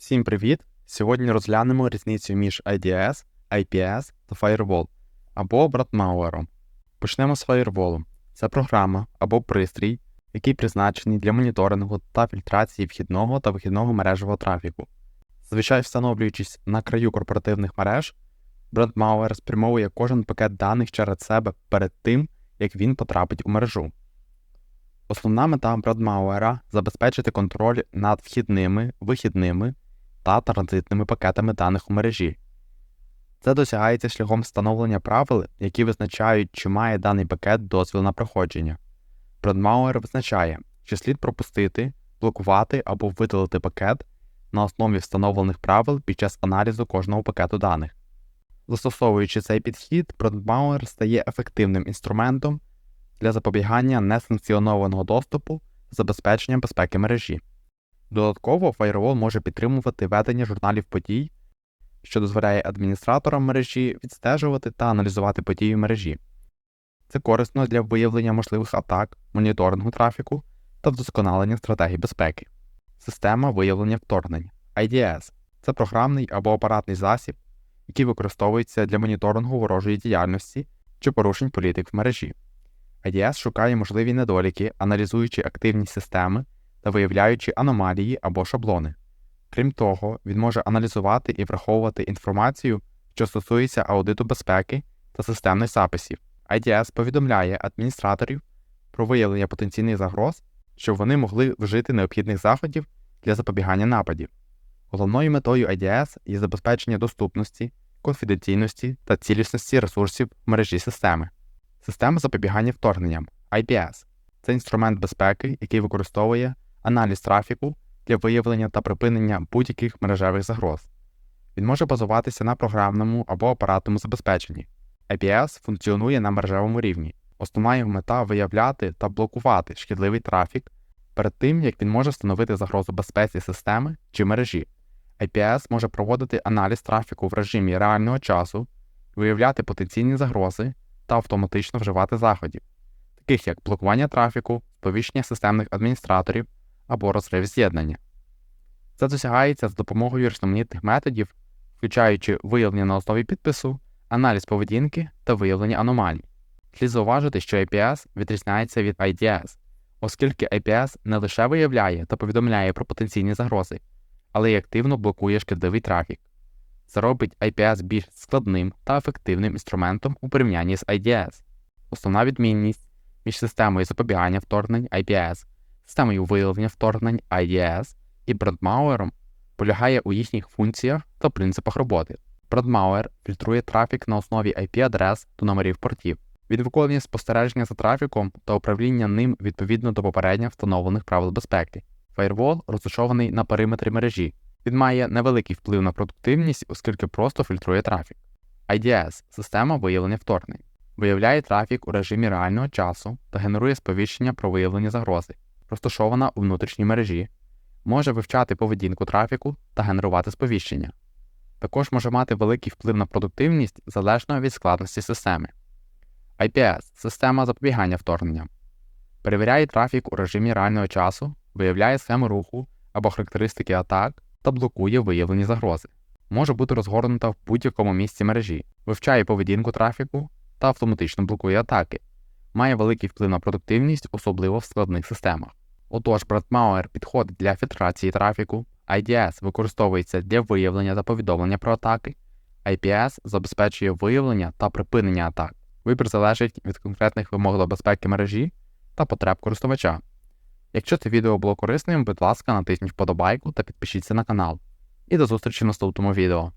Всім привіт! Сьогодні розглянемо різницю між IDS, IPS та Firewall або братмауером. Почнемо з Firewall. Це програма або пристрій, який призначений для моніторингу та фільтрації вхідного та вихідного мережевого трафіку. Зазвичай встановлюючись на краю корпоративних мереж, брандмауер спрямовує кожен пакет даних через себе перед тим, як він потрапить у мережу. Основна мета брандмауера забезпечити контроль над вхідними, вихідними та транзитними пакетами даних у мережі. Це досягається шляхом встановлення правил, які визначають, чи має даний пакет дозвіл на проходження. Брандмауер визначає, чи слід пропустити, блокувати або видалити пакет на основі встановлених правил під час аналізу кожного пакету даних. Застосовуючи цей підхід, брандмауер стає ефективним інструментом для запобігання несанкціонованого доступу забезпечення безпеки мережі. Додатково Firewall може підтримувати ведення журналів подій, що дозволяє адміністраторам мережі відстежувати та аналізувати події в мережі. Це корисно для виявлення можливих атак, моніторингу трафіку та вдосконалення стратегій безпеки. Система виявлення вторгнень IDS це програмний або апаратний засіб, який використовується для моніторингу ворожої діяльності чи порушень політик в мережі. IDS шукає можливі недоліки, аналізуючи активність системи та виявляючи аномалії або шаблони. Крім того, він може аналізувати і враховувати інформацію, що стосується аудиту безпеки та системних записів. IDS повідомляє адміністраторів про виявлення потенційних загроз, щоб вони могли вжити необхідних заходів для запобігання нападів. Головною метою IDS є забезпечення доступності, конфіденційності та цілісності ресурсів в мережі системи. Система запобігання вторгненням IPS це інструмент безпеки, який використовує аналіз трафіку для виявлення та припинення будь-яких мережевих загроз. Він може базуватися на програмному або апаратному забезпеченні. IPS функціонує на мережевому рівні. Основна його мета виявляти та блокувати шкідливий трафік перед тим, як він може становити загрозу безпеці системи чи мережі. IPS може проводити аналіз трафіку в режимі реального часу, виявляти потенційні загрози та автоматично вживати заходів, таких як блокування трафіку, сповіщення системних адміністраторів або розрив з'єднання. Це досягається з допомогою різноманітних методів, включаючи виявлення на основі підпису, аналіз поведінки та виявлення аномалій. Слід зауважити, що IPS відрізняється від IDS, оскільки IPS не лише виявляє та повідомляє про потенційні загрози, але й активно блокує шкідливий трафік. Це робить IPS більш складним та ефективним інструментом у порівнянні з IDS. Основна відмінність між системою запобігання вторгнень IPS, системою виявлення вторгнень IDS і брандмауером полягає у їхніх функціях та принципах роботи. Брандмауер фільтрує трафік на основі IP-адрес та номерів портів. Він виконує спостереження за трафіком та управління ним відповідно до попередньо встановлених правил безпеки. Firewall розташований на периметрі мережі. Він має невеликий вплив на продуктивність, оскільки просто фільтрує трафік. IDS система виявлення вторгнень. Виявляє трафік у режимі реального часу та генерує сповіщення про виявлення загрози, розташована у внутрішній мережі, може вивчати поведінку трафіку та генерувати сповіщення. Також може мати великий вплив на продуктивність залежно від складності системи. IPS система запобігання вторгненням. Перевіряє трафік у режимі реального часу, виявляє схеми руху або характеристики атак та блокує виявлені загрози. Може бути розгорнута в будь-якому місці мережі, вивчає поведінку трафіку та автоматично блокує атаки, має великий вплив на продуктивність, особливо в складних системах. Отож, Братмауер підходить для фільтрації трафіку, IDS використовується для виявлення та повідомлення про атаки, IPS забезпечує виявлення та припинення атак. Вибір залежить від конкретних вимог до безпеки мережі та потреб користувача. Якщо це відео було корисним, будь ласка, натисніть вподобайку та підпишіться на канал. І до зустрічі в наступному відео.